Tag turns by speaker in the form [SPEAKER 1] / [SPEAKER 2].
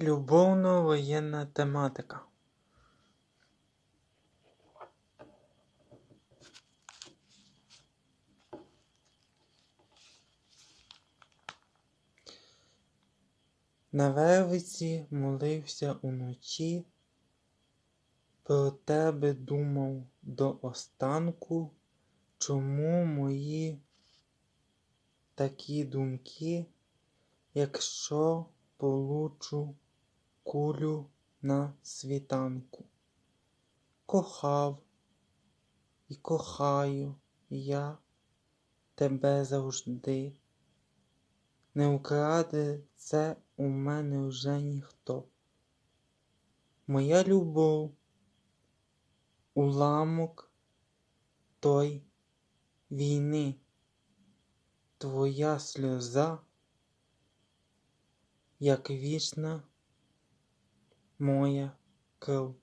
[SPEAKER 1] Любовно-воєнна тематика. На вервиці молився уночі, про тебе думав до останку, чому мої такі думки, якщо получу кулю на світанку? Кохав і кохаю я тебе завжди. Не украде це у мене вже ніхто. Моя любов, уламок той війни, твоя сльоза, як вічна моя кров.